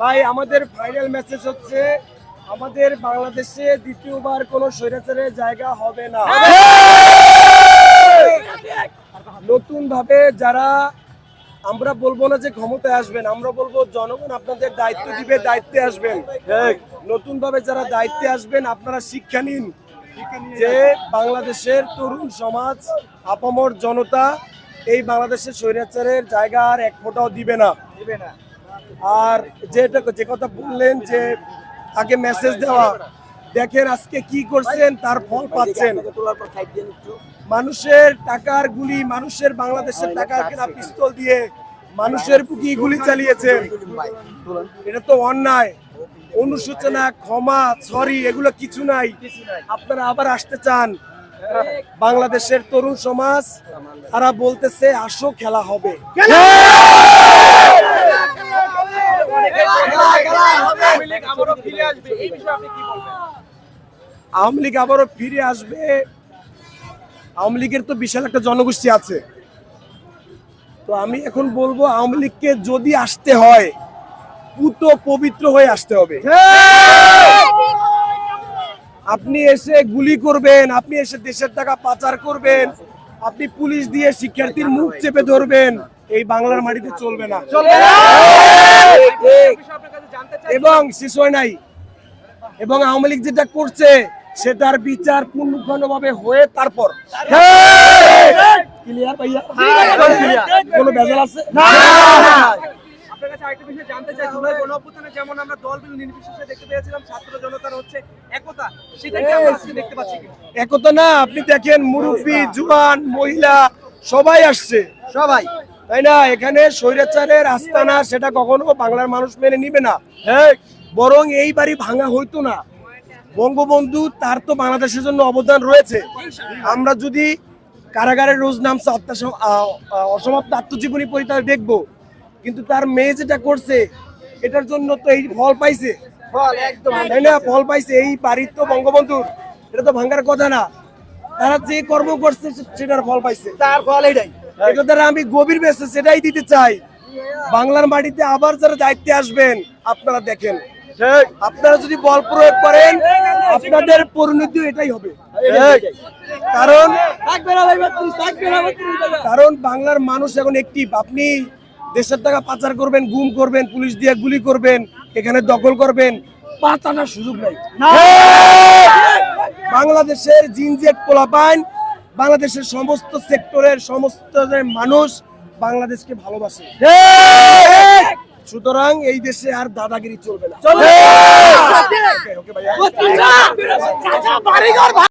ভাই আমাদের final message হচ্ছে আমাদের বাংলাদেশে দ্বিতীয়বার কোনো স্বৈরাচারের জায়গা হবে না। নতুন ভাবে যারা আমরা বলব না যে ক্ষমতায় আসবেন আমরা বলব জনগণ আপনাদের দায়িত্ব দিবে দায়িত্বে আসবেন। নতুন ভাবে যারা দায়িত্বে আসবেন আপনারা শিক্ষা নিন যে বাংলাদেশের তরুণ সমাজ আপামর জনতা এই বাংলাদেশের স্বৈরাচারের জায়গা আর এক ফোঁটাও দিবে না। আর যেটা যে কথা বললেন যে তাকে মেসেজ দেওয়া দেখেন আজকে কি করছেন তার ফল পাচ্ছেন। মানুষের টাকার গুলি মানুষের বাংলাদেশের টাকার কেনা পিস্তল দিয়ে মানুষের বুকি গুলি চালিয়েছেন এটা তো অন্যায়। অনুশোচনা ক্ষমা সরি এগুলো কিছু নাই। আপনারা আবার আসতে চান। বাংলাদেশের তরুণ সমাজ তারা বলতেছে আসো খেলা হবে। আওয়ামী লীগ আবারও ফিরে আসবে। আওয়ামী লীগের তো বিশাল একটা জনগোষ্ঠী আছে। তো আমি এখন বলব আওয়ামী লীগকে যদি আসতে হয় পুত পবিত্র হয়ে আসতে হবে। আপনি এসে গুলি করবেন আপনি এসে দেশের টাকা পাচার করবেন আপনি পুলিশ দিয়ে শিক্ষার্থীর মুখ চেপে ধরবেন এই বাংলার মাটিতে চলবে না। এবং শেষ হয় নাই। এবং আওয়ামী লীগ যেটা করছে সেটার বিচার পূর্ণভাবে হয়ে তারপর। ক্লিয়ার ভাইয়া? কোনো ভেজাল আছে? আরেকটা বিষয় জানতে চাই জুলাই গণঅভ্যুত্থানে যেমন আমরা দল বিল নির্বিশেষে দেখতে পেয়েছিলাম ছাত্র জনতার হচ্ছে একতা। কি আমরা আজকে দেখতে পাচ্ছি একতা না আপনি দেখেন মুরব্বী জুয়ান মহিলা সবাই আসছে। সবাই। তাই না? এখানে স্বৈরাচারের আস্তানা সেটা কখনো বাংলার মানুষ মেনে নিবে না। হ্যাঁ বরং এই বাড়ি ভাঙা হইতো না। বঙ্গবন্ধু তার তো বাংলাদেশের জন্য অবদান রয়েছে। আমরা যদি কারাগারের রোজ নামছে অসমাপ্ত আত্মজীবনী তাহলে দেখব। কিন্তু তার মেয়ে যেটা করছে এটার জন্য তো এই ফল পাইছে। তাই না ফল পাইছে এই বাড়ির তো বঙ্গবন্ধুর। এটা তো ভাঙ্গার কথা না। তারা যে কর্ম করছে সেটার ফল পাইছে। তার ফল এটাই। এটা দ্বারা আমি গভীর মেসেজ সেটাই দিতে চাই। বাংলার মাটিতে আবার যারা দায়িত্বে আসবেন আপনারা দেখেন। আপনারা যদি বল প্রয়োগ করেন আপনাদের পরিণতি এটাই হবে। কারণ কারণ বাংলার মানুষ এখন একটিভ আপনি দেশের টাকা পাচার করবেন গুম করবেন পুলিশ দিয়ে গুলি করবেন এখানে দখল করবেন পাঁচ আনার সুযোগ নাই। বাংলাদেশের জিনজেট পোলাপাইন বাংলাদেশের সমস্ত সেক্টরের সমস্ত মানুষ বাংলাদেশকে ভালোবাসে। সুতরাং এই দেশে আর দাদাগিরি চলবে না।